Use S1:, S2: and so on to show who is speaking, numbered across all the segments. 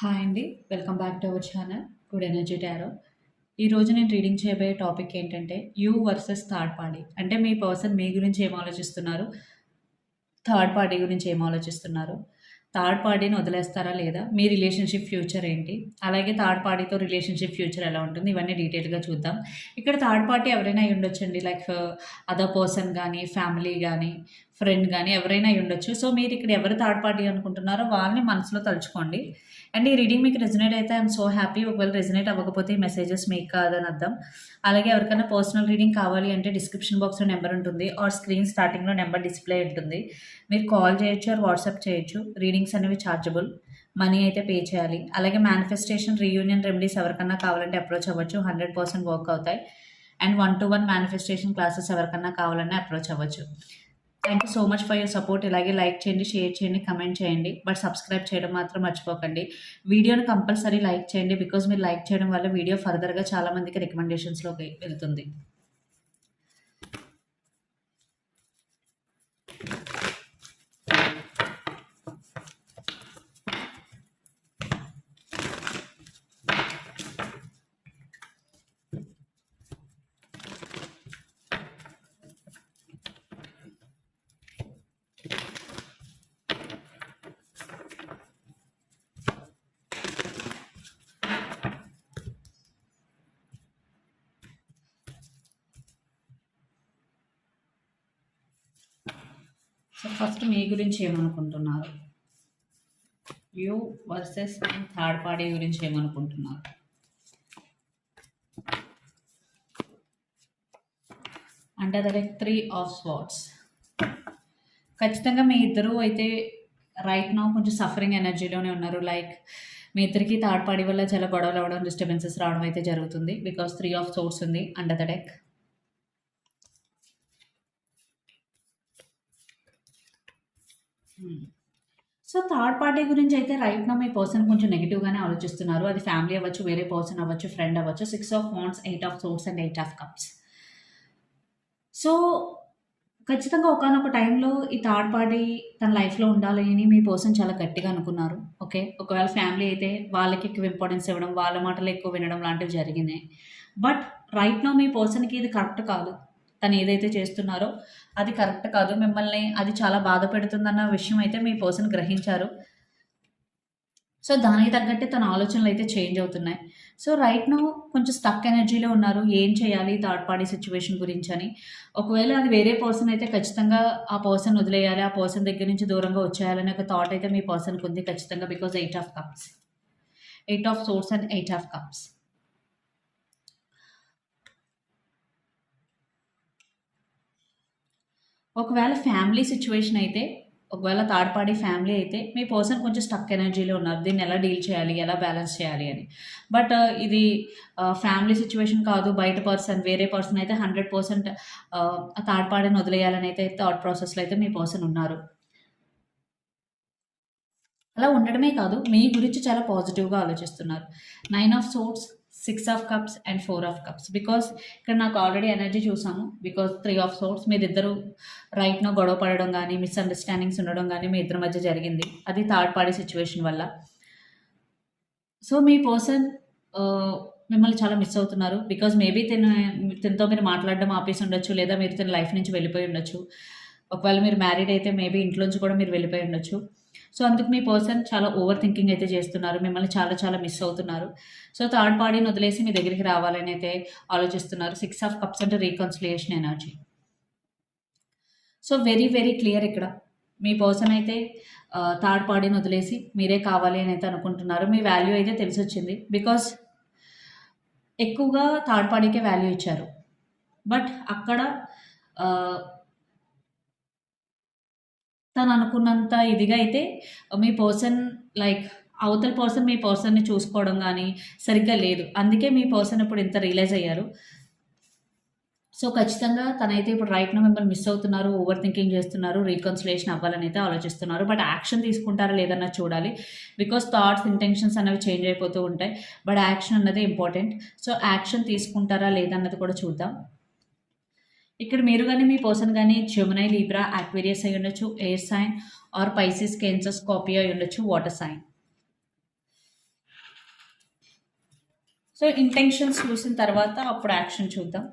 S1: Hi అండి. Welcome back to our channel good energy tarot ఈరోజు నేను రీడింగ్ చేయబోయే టాపిక్ ఏంటంటే యూ వర్సెస్ థర్డ్ పార్టీ. అంటే మీ పర్సన్ మీ గురించి ఏం ఆలోచిస్తున్నారు? థర్డ్ పార్టీ గురించి ఏం ఆలోచిస్తున్నారు? థర్డ్ పార్టీని వదిలేస్తారా లేదా? మీ రిలేషన్షిప్ ఫ్యూచర్ ఏంటి? అలాగే థర్డ్ పార్టీతో రిలేషన్షిప్ ఫ్యూచర్ ఎలా ఉంటుంది? ఇవన్నీ డీటెయిల్గా చూద్దాం. ఇక్కడ థర్డ్ పార్టీ ఎవరైనా అయి ఉండొచ్చండి. లైక్ అదర్ పర్సన్ కానీ ఫ్యామిలీ కానీ ఫ్రెండ్ కానీ ఎవరైనా అయి ఉండొచ్చు. సో మీరు ఇక్కడ ఎవరు థర్డ్ పార్టీ అనుకుంటున్నారో వాళ్ళని మనసులో తలుచుకోండి. అండ్ ఈ రీడింగ్ మీకు రెజినేట్ అయితే ఐఎమ్ సో హ్యాపీ ఒకవేళ రెజినేట్ అవ్వకపోతే ఈ మెసేజెస్ మీకు కాదని అర్థం. అలాగే ఎవరికైనా పర్సనల్ రీడింగ్ కావాలి అంటే డిస్క్రిప్షన్ బాక్స్లో నెంబర్ ఉంటుంది. ఆర్ స్క్రీన్ స్టార్టింగ్లో నెంబర్ డిస్ప్లే ఉంటుంది. మీరు కాల్ చేయొచ్చు ఆర్ వాట్సాప్ చేయొచ్చు. రీడింగ్స్ అనేవి ఛార్జబుల్ మనీ అయితే పే చేయాలి. అలాగే మేనిఫెస్టేషన్ రీయూనియన్ రెమెడీస్ ఎవరికన్నా కావాలంటే అప్రోచ్ అవ్వచ్చు. హండ్రెడ్ పర్సెంట్ వర్క్ అవుతాయి. And one to one manifestation classes ఎవరికన్నా కావాలన్నా అప్రోచ్ అవ్వచ్చు. Thank you so much for your support ఇలాగే లైక్ చేయండి షేర్ చేయండి కమెంట్ చేయండి. బట్ సబ్స్క్రైబ్ చేయడం మాత్రం మర్చిపోకండి. వీడియోని కంపల్సరీ లైక్ చేయండి బికాజ్ మీరు లైక్ చేయడం వల్ల వీడియో ఫర్దర్గా చాలా మందికి రికమెండేషన్స్లోకి వెళ్తుంది. సో ఫస్ట్ మీ గురించి ఏమనుకుంటున్నారు? యూ వర్సెస్ థర్డ్ పార్టీ గురించి ఏమనుకుంటున్నారు? అంటే అదే త్రీ ఆఫ్ స్వాట్స్ ఖచ్చితంగా మీ ఇద్దరు అయితే రైట్ నో కొంచెం సఫరింగ్ ఎనర్జీలోనే ఉన్నారు. లైక్ మీ ఇద్దరికి థర్డ్ పార్టీ వల్ల చాలా గొడవలు అవ్వడం డిస్టర్బెన్సెస్ రావడం అయితే జరుగుతుంది. బికాస్ త్రీ ఆఫ్ సోర్స్ ఉంది under the deck Hmm. So third party గురించి అయితే రైట్ నా మీ పర్సన్ కొంచెం నెగిటివ్గానే ఆలోచిస్తున్నారు. అది ఫ్యామిలీ అవ్వచ్చు వేరే పర్సన్ అవ్వచ్చు ఫ్రెండ్ అవ్వచ్చు. Six of wands eight of swords and eight of cups so ఖచ్చితంగా ఒకనొక టైంలో ఈ థర్డ్ పార్టీ తన లైఫ్లో ఉండాలి అని మీ పర్సన్ చాలా గట్టిగా అనుకున్నారు. ఓకే ఒకవేళ ఫ్యామిలీ అయితే వాళ్ళకి ఎక్కువ ఇంపార్టెన్స్ ఇవ్వడం వాళ్ళ మాటలు ఎక్కువ వినడం లాంటివి జరిగినాయి. బట్ రైట్ నో మీ పర్సన్కి ఇది కరెక్ట్ కాదు. తను ఏదైతే చేస్తున్నారో అది కరెక్ట్ కాదు. మిమ్మల్ని అది చాలా బాధ పెడుతుందన్న విషయం అయితే మీ పర్సన్ గ్రహించారు. సో దానికి తగ్గట్టే తన ఆలోచనలు అయితే చేంజ్ అవుతున్నాయి. సో రైట్ నో కొంచెం స్టక్ ఎనర్జీలో ఉన్నారు. ఏం చేయాలి థర్డ్ పార్టీ సిచ్యువేషన్ గురించి అని ఒకవేళ అది వేరే పర్సన్ అయితే ఖచ్చితంగా ఆ పర్సన్ వదిలేయాలి. ఆ పర్సన్ దగ్గర నుంచి దూరంగా వచ్చేయాలని ఒక థాట్ అయితే మీ పర్సన్కి ఉంది ఖచ్చితంగా. Because eight of cups eight of swords and eight of cups ఒకవేళ ఫ్యామిలీ సిచ్యువేషన్ అయితే ఒకవేళ థర్డ్ పార్టీ ఫ్యామిలీ అయితే మీ పర్సన్ కొంచెం స్టక్ ఎనర్జీలో ఉన్నారు. దీన్ని ఎలా డీల్ చేయాలి? ఎలా బ్యాలెన్స్ చేయాలి అని. బట్ uh, ఇది uh, ఫ్యామిలీ సిచ్యువేషన్ కాదు. బయట పర్సన్ వేరే పర్సన్ అయితే హండ్రెడ్ పర్సెంట్ థర్డ్ పార్టీని వదిలేయాలని అయితే థాట్ ప్రాసెస్లో అయితే మీ పర్సన్ ఉన్నారు. అలా ఉండడమే కాదు. మీ గురించి చాలా పాజిటివ్గా ఆలోచిస్తున్నారు. Nine of swords six of cups and four of cups. Because ఇక్కడ నాకు ఆల్రెడీ ఎనర్జీ చూసాము. బికాస్ త్రీ ఆఫ్ సోర్స్ మీరిద్దరు రైట్నో గొడవ పడడం కానీ మిస్అండర్స్టాండింగ్స్ ఉండడం కానీ మీ ఇద్దరి మధ్య జరిగింది. అది థర్డ్ పార్టీ సిచ్యువేషన్ వల్ల. సో మీ పర్సన్ మిమ్మల్ని చాలా మిస్ అవుతున్నారు. బికాజ్ మేబీ తిన తినతో మీరు మాట్లాడడం ఆపేసి ఉండొచ్చు లేదా మీరు తిన లైఫ్ నుంచి వెళ్ళిపోయి ఉండొచ్చు. ఒకవేళ మీరు మ్యారీడ్ అయితే మేబీ ఇంట్లోంచి కూడా మీరు వెళ్ళిపోయి ఉండొచ్చు. సో అందుకు మీ పర్సన్ చాలా ఓవర్ థింకింగ్ అయితే చేస్తున్నారు. మిమ్మల్ని చాలా చాలా మిస్ అవుతున్నారు. సో థర్డ్ పార్టీని వదిలేసి మీ దగ్గరికి రావాలని అయితే ఆలోచిస్తున్నారు. సిక్స్ ఆఫ్ కప్స్ అంటే reconciliation energy. So very very clear ఇక్కడ. మీ పర్సన్ అయితే థర్డ్ పార్టీని వదిలేసి మీరే కావాలి అని అయితే అనుకుంటున్నారు. మీ వాల్యూ అయితే తెలిసి వచ్చింది బికాస్ ఎక్కువగా థర్డ్ పార్టీకే వాల్యూ ఇచ్చారు. బట్ అక్కడ తను అనుకున్నంత ఇదిగా అయితే మీ పర్సన్ లైక్ అవతల పర్సన్ మీ పర్సన్ని చూసుకోవడం కానీ సరిగ్గా లేదు. అందుకే మీ పర్సన్ ఇప్పుడు ఇంత రియలైజ్ అయ్యారు. సో ఖచ్చితంగా తనైతే ఇప్పుడు రైట్ను మిమ్మల్ని మిస్ అవుతున్నారు ఓవర్ థింకింగ్ చేస్తున్నారు రీకన్సిలేషన్ అవ్వాలని అయితే ఆలోచిస్తున్నారు. బట్ యాక్షన్ తీసుకుంటారా లేదన్నా చూడాలి. బికాస్ థాట్స్ ఇంటెన్షన్స్ అనేవి చేంజ్ అయిపోతూ ఉంటాయి. బట్ యాక్షన్ అన్నది ఇంపార్టెంట్ సో యాక్షన్ తీసుకుంటారా లేదన్నది కూడా చూద్దాం. ఇక్కడ మీరు కానీ మీ పర్సన్ కానీ చెమునై లీబ్రా ఆక్వేరియస్ అయి ఉండొచ్చు air sign or Pisces Cancers copy అయి ఉండొచ్చు వాటర్ సైన్ సో ఇంటెన్షన్స్ చూసిన తర్వాత అప్పుడు యాక్షన్ చూద్దాం.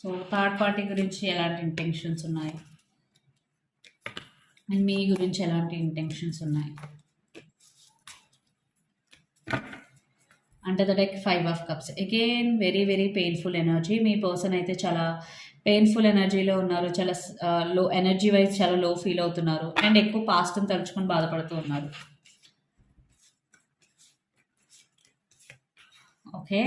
S1: సో థర్డ్ పార్టీ గురించి ఎలాంటి ఇంటెన్షన్స్ ఉన్నాయి? అండ్ మీ గురించి ఎలాంటి ఇంటెన్షన్స్ ఉన్నాయి? అంటే the deck five of cups again very very painful energy me person అయితే చాలా పెయిన్ఫుల్ ఎనర్జీలో ఉన్నారు. చాలా లో ఎనర్జీ వైజ్ చాలా లో ఫీల్ అవుతున్నారు. అండ్ ఎక్కువ పాస్ట్ని తలుచుకొని బాధపడుతూ ఉన్నారు. ఓకే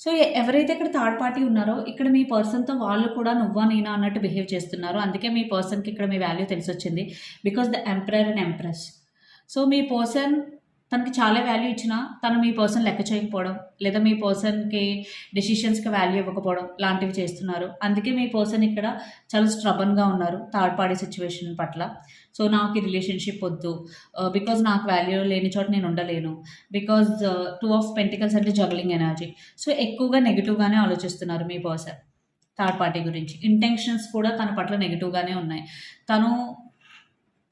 S1: సో ఎవరైతే ఇక్కడ థర్డ్ పార్టీ ఉన్నారో ఇక్కడ మీ పర్సన్తో వాళ్ళు కూడా నువ్వా నేనా అన్నట్టు బిహేవ్ చేస్తున్నారు అందుకే మీ పర్సన్కి ఇక్కడ మీ వాల్యూ తెలిసి వచ్చింది because the emperor and empress. So me person తనకి చాలా వాల్యూ ఇచ్చినా తను మీ పర్సన్ లెక్క చేయకపోవడం లేదా మీ పర్సన్కి డెసిషన్స్కి వాల్యూ ఇవ్వకపోవడం లాంటివి చేస్తున్నారు. అందుకే మీ పర్సన్ ఇక్కడ చాలా స్ట్రబన్గా ఉన్నారు థర్డ్ పార్టీ సిచ్యువేషన్ పట్ల. సో నాకు ఈ రిలేషన్షిప్ వద్దు. Uh, బికాజ్ నాకు వాల్యూ లేని చోట నేను ఉండలేను. బికాజ్ టూ ఆఫ్ పెంటికల్స్ అంటే జగలింగ్ ఎనర్జీ సో ఎక్కువగా నెగిటివ్గానే ఆలోచిస్తున్నారు మీ పర్సన్ థర్డ్ పార్టీ గురించి. ఇంటెన్షన్స్ కూడా తన పట్ల నెగిటివ్గానే ఉన్నాయి. తను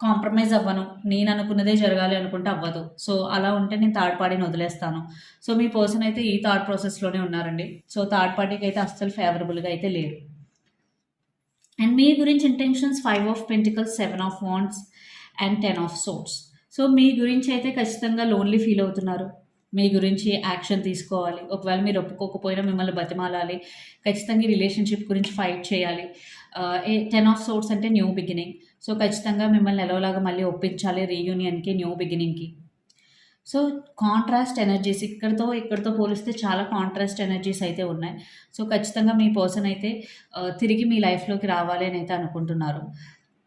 S1: కాంప్రమైజ్ అవ్వను. నేను అనుకున్నదే జరగాలి అనుకుంటే అవ్వదు. సో అలా ఉంటే నేను థర్డ్ పార్టీని వదిలేస్తాను. సో మీ పర్సన్ అయితే ఈ థాట్ ప్రాసెస్లోనే ఉన్నారండి. సో థర్డ్ పార్టీకి అయితే అస్సలు ఫేవరబుల్గా అయితే లేరు. అండ్ మీ గురించి intentions five of pentacles seven of wands and ten of swords so మీ గురించి అయితే ఖచ్చితంగా లోన్లీ ఫీల్ అవుతున్నారు. మీ గురించి యాక్షన్ తీసుకోవాలి. ఒకవేళ మీరు ఒప్పుకోకపోయినా మిమ్మల్ని బతిమాలాలి. ఖచ్చితంగా ఈ రిలేషన్షిప్ గురించి ఫైట్ చేయాలి. టెన్ ఆఫ్ సోర్స్ అంటే న్యూ బిగినింగ్ సో ఖచ్చితంగా మిమ్మల్ని ఎలాగోలాగా మళ్ళీ ఒప్పించాలి రీయూనియన్కి న్యూ బిగినింగ్కి సో కాంట్రాస్ట్ ఎనర్జీస్ ఇక్కడతో ఇక్కడతో పోలిస్తే చాలా కాంట్రాస్ట్ ఎనర్జీస్ అయితే ఉన్నాయి. సో ఖచ్చితంగా మీ పర్సన్ అయితే తిరిగి మీ లైఫ్లోకి రావాలి అని అయితే అనుకుంటున్నారు.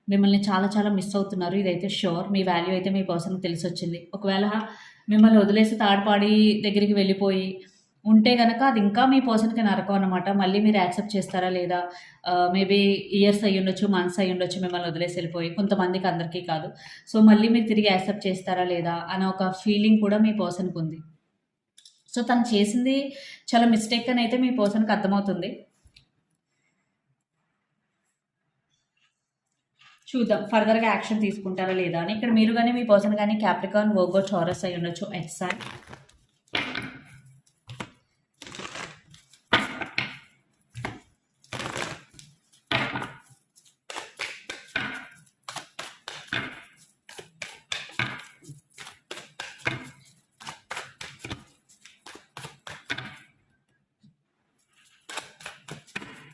S1: మిమ్మల్ని చాలా చాలా మిస్ అవుతున్నారు ఇదైతే షూర్ మీ వాల్యూ అయితే మీ పర్సన్కి తెలిసి వచ్చింది ఒకవేళ మిమ్మల్ని వదిలేసి థర్డ్ పార్టీ దగ్గరికి వెళ్ళిపోయి ఉంటే కనుక అది ఇంకా మీ పర్సన్కి నరకం అనమాట మళ్ళీ మీరు యాక్సెప్ట్ చేస్తారా లేదా? మేబీ ఇయర్స్ అయ్యి ఉండొచ్చు మంత్స్ అయ్యి ఉండొచ్చు మిమ్మల్ని వదిలేసి వెళ్ళిపోయి కొంతమందికి అందరికీ కాదు. సో మళ్ళీ మీరు తిరిగి యాక్సెప్ట్ చేస్తారా లేదా అనే ఒక ఫీలింగ్ కూడా మీ పర్సన్కి ఉంది. సో తను చేసింది చాలా మిస్టేక్ అని అయితే మీ పర్సన్కి అర్థమవుతుంది. చూద్దాం ఫర్దర్గా యాక్షన్ తీసుకుంటారా లేదా అని. ఇక్కడ మీరు కానీ మీ పర్సన్ కానీ క్యాప్రికాన్ వర్గో చౌరస్ అయి ఉండొచ్చు ఎక్సాన్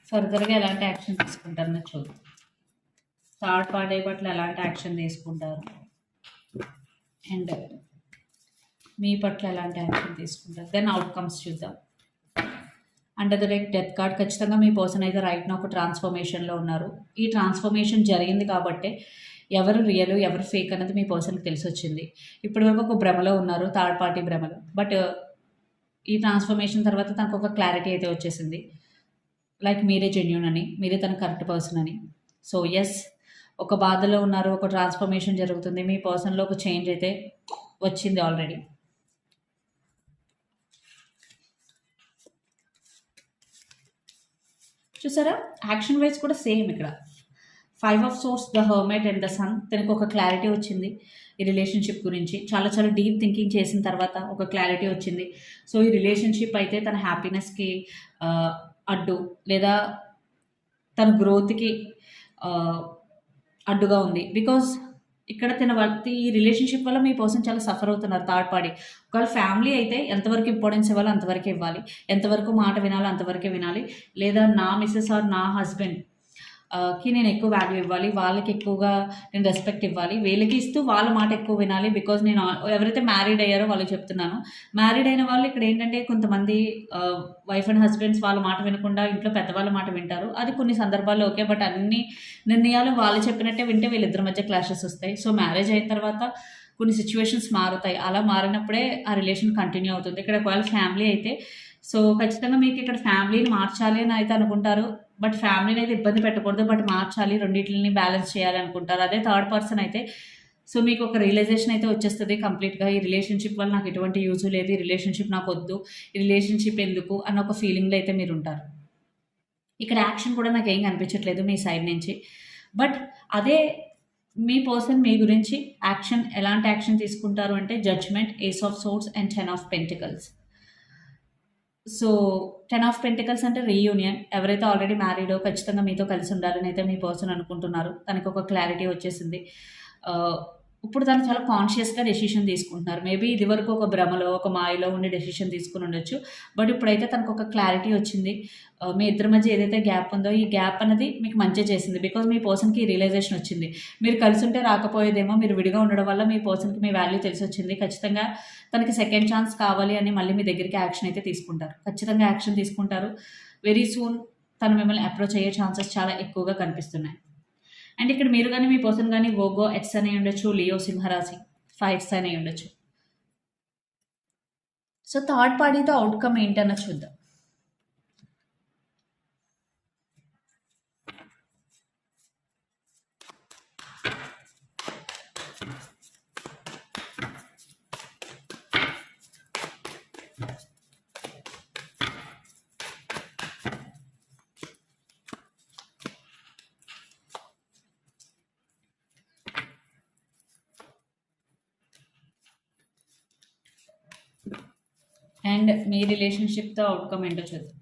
S1: ఫర్దర్గా ఎలాంటి యాక్షన్ తీసుకుంటారని చూద్దాం. థర్డ్ పార్టీ పట్ల ఎలాంటి యాక్షన్ తీసుకుంటారు? అండ్ మీ పట్ల ఎలాంటి యాక్షన్ తీసుకుంటారు? దెన్ అవుట్కమ్స్ చూద్దాం. Under the deck death card ఖచ్చితంగా మీ పర్సన్ అయితే రైట్ నా ఒక ట్రాన్స్ఫర్మేషన్లో ఉన్నారు. ఈ ట్రాన్స్ఫర్మేషన్ జరిగింది కాబట్టే ఎవరు రియల్ ఎవరు ఫేక్ అన్నది మీ పర్సన్కి తెలిసి వచ్చింది ఇప్పటివరకు ఒక భ్రమలో ఉన్నారు థర్డ్ పార్టీ భ్రమలో. బట్ ఈ ట్రాన్స్ఫర్మేషన్ తర్వాత తనకు ఒక క్లారిటీ అయితే వచ్చేసింది. లైక్ మీరే జెన్యున్ అని మీరే తన కరెక్ట్ పర్సన్ అని. సో ఎస్ ఒక బాధలో ఉన్నారు ఒక ట్రాన్స్ఫర్మేషన్ జరుగుతుంది మీ పర్సన్లో ఒక చేంజ్ అయితే వచ్చింది ఆల్రెడీ చూసారా? యాక్షన్ వైజ్ కూడా సేమ్ ఇక్కడ. Five of swords the hermit and the sun తనకు ఒక క్లారిటీ వచ్చింది ఈ రిలేషన్షిప్ గురించి. చాలా చాలా డీప్ థింకింగ్ చేసిన తర్వాత ఒక క్లారిటీ వచ్చింది. సో ఈ రిలేషన్షిప్ అయితే తన హ్యాపీనెస్కి అడ్డు లేదా తన గ్రోత్కి అడ్డుగా ఉంది. బికాజ్ ఇక్కడ తిన ఈ రిలేషన్షిప్ వల్ల మీ పర్సన్ చాలా సఫర్ అవుతున్నారు థర్డ్ పార్టీ ఒకవేళ ఫ్యామిలీ అయితే ఎంతవరకు ఇంపార్టెన్స్ ఇవ్వాలో అంతవరకు ఇవ్వాలి. ఎంతవరకు మాట వినాలో అంతవరకే వినాలి. లేదా నా మిస్సెస్ ఆర్ నా హస్బెండ్ కి నేను ఎక్కువ వాల్యూ ఇవ్వాలి వాళ్ళకి ఎక్కువగా నేను రెస్పెక్ట్ ఇవ్వాలి. వీళ్ళకి ఇస్తూ వాళ్ళ మాట ఎక్కువ వినాలి బికాజ్ నేను ఎవరైతే మ్యారీడ్ అయ్యారో వాళ్ళకి చెప్తున్నాను. మ్యారీడ్ అయిన వాళ్ళు ఇక్కడ ఏంటంటే కొంతమంది వైఫ్ అండ్ హస్బెండ్స్ వాళ్ళ మాట వినకుండా ఇంట్లో పెద్దవాళ్ళ మాట వింటారు. అది కొన్ని సందర్భాల్లో ఓకే బట్ అన్ని నిర్ణయాలు వాళ్ళు చెప్పినట్టే వింటే వీళ్ళిద్దరి మధ్య క్లాషెస్ వస్తాయి. సో మ్యారేజ్ అయిన తర్వాత కొన్ని సిచ్యువేషన్స్ మారుతాయి. అలా మారినప్పుడే ఆ రిలేషన్ కంటిన్యూ అవుతుంది. ఇక్కడ ఒకవేళ ఫ్యామిలీ అయితే సో ఖచ్చితంగా మీకు ఇక్కడ ఫ్యామిలీని మార్చాలి అని అయితే అనుకుంటారు. బట్ ఫ్యామిలీని అయితే ఇబ్బంది పెట్టకూడదు. బట్ మార్చాలి రెండింటిని బ్యాలెన్స్ చేయాలి అనుకుంటారు. అదే థర్డ్ పర్సన్ అయితే. సో మీకు ఒక రియలైజేషన్ అయితే వచ్చేస్తుంది కంప్లీట్గా. ఈ రిలేషన్షిప్ వల్ల నాకు ఎటువంటి యూజ్ లేదు. ఈ రిలేషన్షిప్ నాకు వద్దు. ఈ రిలేషన్షిప్ ఎందుకు అన్న ఒక ఫీలింగ్లో అయితే మీరు ఉంటారు. ఇక్కడ యాక్షన్ కూడా నాకు ఏం కనిపించట్లేదు మీ సైడ్ నుంచి. బట్ అదే మీ పర్సన్ మీ గురించి యాక్షన్ ఎలాంటి యాక్షన్ తీసుకుంటారు అంటే judgement ace of swords and ten of pentacles. So ten of pentacles అంటే రీయూనియన్ ఎవరైతే ఆల్రెడీ మ్యారీడో ఖచ్చితంగా మీతో కలిసి ఉండాలని అయితే మీ పర్సన్ అనుకుంటున్నారు. తనకు ఒక క్లారిటీ వచ్చేసింది uh, ఇప్పుడు తను చాలా కాన్షియస్గా డెసిషన్ తీసుకుంటున్నారు. మేబీ ఇది వరకు ఒక భ్రమలో ఒక మాయలో ఉండి డెసిషన్ తీసుకుని ఉండొచ్చు. బట్ ఇప్పుడైతే తనకు ఒక క్లారిటీ వచ్చింది. Uh, మీ ఇద్దరి మధ్య ఏదైతే గ్యాప్ ఉందో ఈ గ్యాప్ అనేది మీకు మంచి చేసింది. బికాజ్ మీ పర్సన్కి రియలైజేషన్ వచ్చింది. మీరు కలిసి ఉంటే రాకపోయేదేమో మీరు విడిగా ఉండడం వల్ల మీ పర్సన్కి మీ వాల్యూ తెలిసి వచ్చింది. ఖచ్చితంగా తనకి సెకండ్ ఛాన్స్ కావాలి అని మళ్ళీ మీ దగ్గరికి యాక్షన్ అయితే తీసుకుంటారు. ఖచ్చితంగా యాక్షన్ తీసుకుంటారు. వెరీ సూన్ తను మిమ్మల్ని అప్రోచ్ అయ్యే ఛాన్సెస్ చాలా ఎక్కువగా కనిపిస్తున్నాయి. అండ్ ఇక్కడ మీరు కానీ మీ పర్సన్ కానీ ఓగో ఎక్స్ అని ఉండొచ్చు లియో సింహరాశి ఎక్స్ అని ఉండొచ్చు. సో థర్డ్ పార్టీతో అవుట్కమ్ ఏంటన్న చూద్దాం. అండ్ మీ రిలేషన్షిప్తో అవుట్కమ్ ఏంటో చూద్దాం.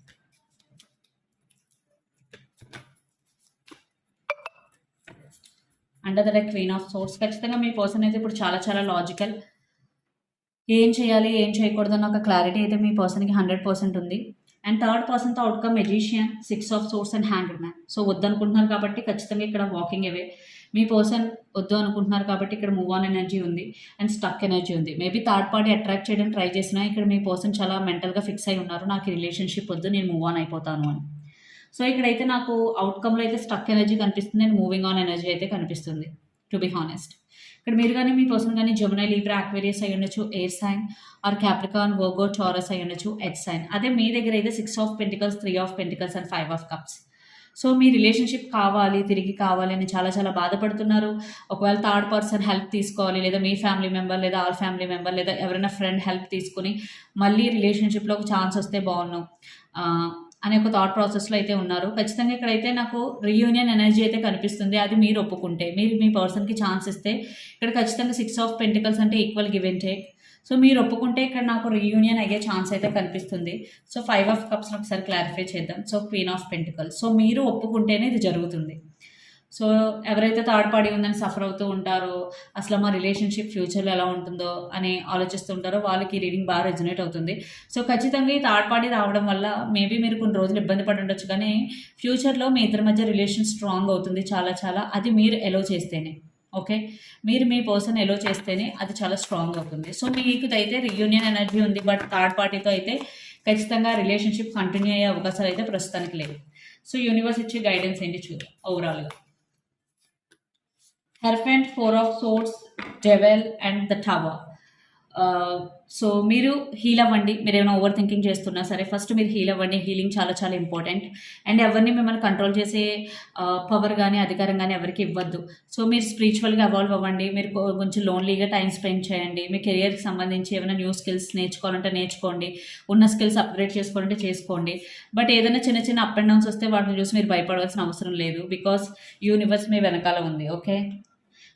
S1: Under the queen of swords ఖచ్చితంగా మీ పర్సన్ అయితే ఇప్పుడు చాలా చాలా లాజికల్ ఏం చేయాలి ఏం చేయకూడదు అన్న ఒక క్లారిటీ అయితే మీ పర్సన్కి హండ్రెడ్ పర్సెంట్ ఉంది. అండ్ థర్డ్ పర్సన్తో outcome magician six of swords and hanged man so వద్దనుకుంటున్నారు కాబట్టి ఖచ్చితంగా ఇక్కడ వాకింగ్ అవే మీ పర్సన్ వద్దు అనుకుంటున్నారు కాబట్టి ఇక్కడ మూవ్ ఆన్ ఎనర్జీ ఉంది అండ్ స్టక్ ఎనర్జీ ఉంది. మేబీ థర్డ్ పార్టీ అట్రాక్ట్ చేయడానికి ట్రై చేసినా ఇక్కడ మీ పర్సన్ చాలా మెంటల్గా ఫిక్స్ అయి ఉన్నారు. నాకు రిలేషన్షిప్ వద్దు నేను మూవ్ ఆన్ అయిపోతాను అని. సో ఇక్కడైతే నాకు అవుట్కమ్లో అయితే స్టక్ ఎనర్జీ కనిపిస్తుంది. అండ్ మూవింగ్ ఆన్ ఎనర్జీ అయితే కనిపిస్తుంది టు బి హానెస్ట్ ఇక్కడ మీరు కానీ మీ పర్సన్ కానీ జమునై లీబ్రా అక్వేరియస్ అయి ఉండొచ్చు air sign or Capricorn Virgo Taurus అయి ఉండొచ్చు ఎడ్ సైన్ అదే మీ దగ్గర అయితే six of pentacles three of pentacles and five of cups so me relationship కావాలి తిరిగి కావాలి అని చాలా చాలా బాధపడుతున్నారు. ఒకవేళ థర్డ్ పర్సన్ హెల్ప్ తీసుకోవాలి లేదా మీ ఫ్యామిలీ మెంబర్ లేదా ఆల్ ఫ్యామిలీ మెంబర్ లేదా ఎవరైనా ఫ్రెండ్ హెల్ప్ తీసుకుని మళ్ళీ రిలేషన్షిప్లో ఒక ఛాన్స్ వస్తే బాగున్నాం అనే ఒక థాట్ ప్రాసెస్లో అయితే ఉన్నారు. ఖచ్చితంగా ఇక్కడైతే నాకు రీయూనియన్ ఎనర్జీ అయితే కనిపిస్తుంది. అది మీరు ఒప్పుకుంటే మీరు మీ పర్సన్కి ఛాన్స్ ఇస్తే ఇక్కడ ఖచ్చితంగా సిక్స్ ఆఫ్ పెంటికల్స్ అంటే equal give and take so మీరు ఒప్పుకుంటే ఇక్కడ నాకు రీయూనియన్ అయ్యే ఛాన్స్ అయితే కనిపిస్తుంది. సో ఫైవ్ ఆఫ్ కప్స్ ఒకసారి క్లారిఫై చేద్దాం. So queen of pentacle so మీరు ఒప్పుకుంటేనే ఇది జరుగుతుంది. సో ఎవరైతే థర్డ్ పార్టీ ఉందని సఫర్ అవుతూ ఉంటారో అసలు మా రిలేషన్షిప్ ఫ్యూచర్లో ఎలా ఉంటుందో అని ఆలోచిస్తుంటారో వాళ్ళకి రీడింగ్ బాగా రెజనేట్ అవుతుంది. సో ఖచ్చితంగా ఈ థర్డ్ పార్టీ రావడం వల్ల మేబీ మీరు కొన్ని రోజులు ఇబ్బంది పడి ఉండొచ్చు కానీ ఫ్యూచర్లో మీ ఇద్దరి మధ్య రిలేషన్ స్ట్రాంగ్ అవుతుంది చాలా చాలా. అది మీరు ఎలో చేస్తేనే. ఓకే? మీరు మీ పర్సన్ ఎలో చేస్తేనే అది చాలా స్ట్రాంగ్ అవుతుంది. సో మీకు అయితే రియూనియన్ ఎనర్జీ ఉంది బట్ థర్డ్ పార్టీతో అయితే ఖచ్చితంగా రిలేషన్షిప్ కంటిన్యూ అయ్యే అవకాశాలు అయితే ప్రస్తుతానికి లేవు. సో యూనివర్స్ ఇచ్చే గైడెన్స్ ఏంటి చూద్దాం ఓవరాల్గా hierophant four of swords devil and the tower so మీరు హీల్ అవ్వండి. మీరు ఏమైనా ఓవర్ థింకింగ్ చేస్తున్నా సరే ఫస్ట్ మీరు హీల్ అవ్వండి. హీలింగ్ చాలా చాలా ఇంపార్టెంట్ అండ్ ఎవరిని మిమ్మల్ని కంట్రోల్ చేసే పవర్ కానీ అధికారం కానీ ఎవరికి ఇవ్వద్దు. సో మీరు స్పిరిచువల్గా అవాల్వ్ అవ్వండి. మీరు కొంచెం లోన్లీగా టైం స్పెండ్ చేయండి. మీ కెరియర్కి సంబంధించి ఏమైనా న్యూ స్కిల్స్ నేర్చుకోవాలంటే నేర్చుకోండి. ఉన్న స్కిల్స్ అప్గ్రేడ్ చేసుకోవాలంటే చేసుకోండి. బట్ ఏదైనా చిన్న చిన్న అప్ అండ్ డౌన్స్ వస్తే వాటిని చూసి మీరు భయపడవలసిన అవసరం లేదు. బికాస్ యూనివర్స్ మీ వెనకాల ఉంది. ఓకే